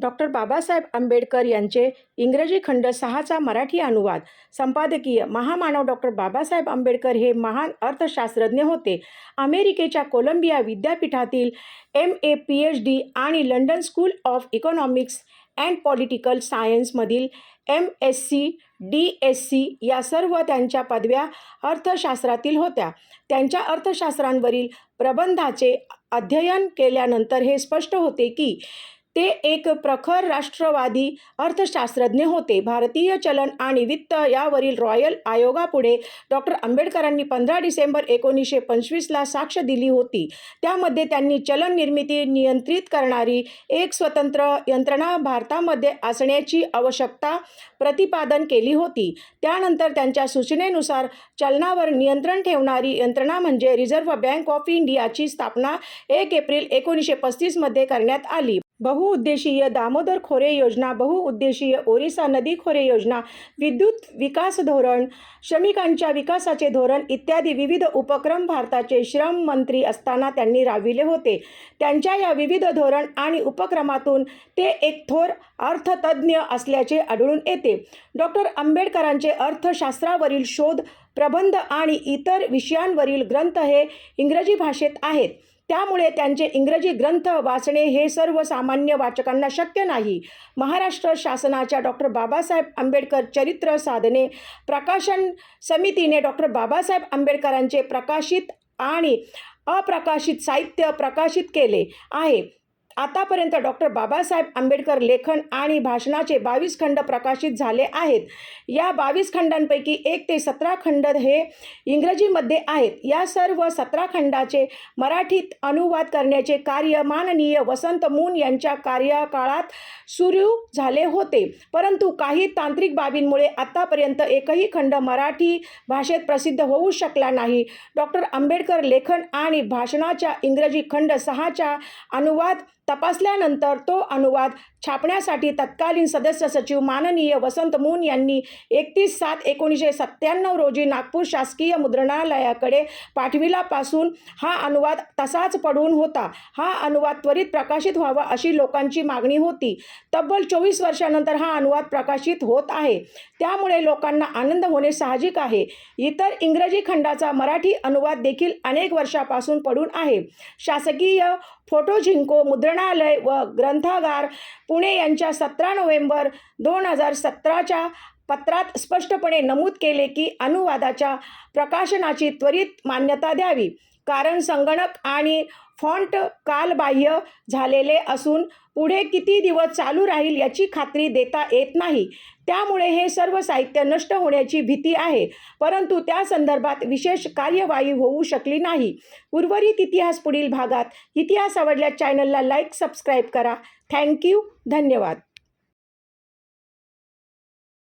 Doctor Babasaheb Ambedkar यांचे इंग्रजी खंड सहाचा मराठी अनुवाद. संपादकीय महामानव डॉक्टर बाबासाहेब आंबेडकर हे महान अर्थशास्त्रज्ञ होते. अमेरिकेच्या कोलंबिया विद्यापीठातील M A P H D आणि London school of economics and political सायन्समधील M S C D S C या सर्व त्यांच्या पदव्या अर्थशास्त्रातील होत्या. त्यांच्या अर्थशास्त्रांवरील प्रबंधाचे अध्ययन केल्यानंतर हे स्पष्ट होते की ते एक प्रखर राष्ट्रवादी अर्थशास्त्रज्ञ होते. भारतीय चलन आणि वित्त यावरील रॉयल आयोगापुढे डॉक्टर आंबेडकरांनी पंधरा डिसेंबर एकोणीसशे पंचवीसला साक्ष दिली होती. त्यामध्ये त्यांनी चलन निर्मिती नियंत्रित करणारी एक स्वतंत्र यंत्रणा भारतामध्ये असण्याची आवश्यकता प्रतिपादन केली होती. त्यानंतर त्यांच्या सूचनेनुसार चलनावर नियंत्रण ठेवणारी यंत्रणा म्हणजे रिझर्व्ह बँक ऑफ इंडियाची स्थापना एक एप्रिल एकोणीसशे पस्तीसमध्ये करण्यात आली. बहुउद्देशीय दामोदर खोरे योजना बहुउद्देशीय ओरिसा नदी खोरे योजना विद्युत विकास धोरण श्रमिकांच्या विकासाचे धोरण इत्यादी विविध उपक्रम भारताचे श्रम मंत्री असताना त्यांनी राबविले होते. त्यांच्या या विविध धोरण आणि उपक्रमातून ते एक थोर अर्थतज्ज्ञ असल्याचे आढळून येते. डॉक्टर आंबेडकरांचे अर्थशास्त्रावरील शोध प्रबंध आणि इतर विषयांवरील ग्रंथ हे इंग्रजी भाषेत आहेत. त्यामुळे त्यांचे इंग्रजी ग्रंथ वाचणे हे सर्वसामान्य वाचकांना शक्य नाही. महाराष्ट्र शासनाच्या डॉक्टर बाबासाहेब आंबेडकर चरित्र साधने प्रकाशन समितीने डॉक्टर बाबासाहेब आंबेडकरांचे प्रकाशित आणि अप्रकाशित साहित्य प्रकाशित केले आहे. आतापर्यंत डॉक्टर बाबासाहेब आंबेडकर लेखन आणि भाषणाचे बावीस खंड प्रकाशित झाले आहेत. या बावीस खंडांपैकी एक ते सतरा खंड हे इंग्रजीमध्ये आहेत. या सर्व सतरा खंडाचे मराठीत अनुवाद करण्याचे कार्य माननीय वसंत मून यांच्या कार्यकाळात सुरू झाले होते. परंतु काही तांत्रिक बाबींमुळे आतापर्यंत एकही खंड मराठी भाषेत प्रसिद्ध होऊ शकला नाही. डॉक्टर आंबेडकर लेखन आणि भाषणाच्या इंग्रजी खंड सहाच्या अनुवाद तपासल्यानंतर तो अनुवाद छापण्यासाठी तत्कालीन सदस्य सचिव माननीय वसंत मून यांनी एकतीस सात एकोणीसशे सत्त्याण्णव रोजी नागपूर शासकीय मुद्रणालयाकडे पाठविलापासून हा अनुवाद तसाच पडून होता. हा अनुवाद त्वरित प्रकाशित व्हावा अशी लोकांची मागणी होती. तब्बल चोवीस वर्षानंतर हा अनुवाद प्रकाशित होत आहे. त्यामुळे लोकांना आनंद होणे साहजिक आहे. इतर इंग्रजी खंडाचा मराठी अनुवाद देखील अनेक वर्षापासून पडून आहे. शासकीय फोटो झिंको मुद्रणालय व ग्रंथागार पुणे यांच्या सतरा नोव्हेंबर दोन हजार सतराच्या पत्रात स्पष्टपणे नमूद केले की अनुवादाच्या प्रकाशनाची त्वरित मान्यता द्यावी. कारण संगणक आणि फॉन्ट कालबाह्य झालेले असून पुढे किती दिवस चालू राहील याची खात्री देता येत नाही. त्यामुळे हे सर्व साहित्य नष्ट होण्याची भीती आहे. परंतु त्या संदर्भात विशेष कार्यवाही होऊ शकली नाही. उर्वरित इतिहास पुढील भागात. इतिहास आवडल्या चॅनलला लाईक सबस्क्राईब करा. थँक्यू. धन्यवाद.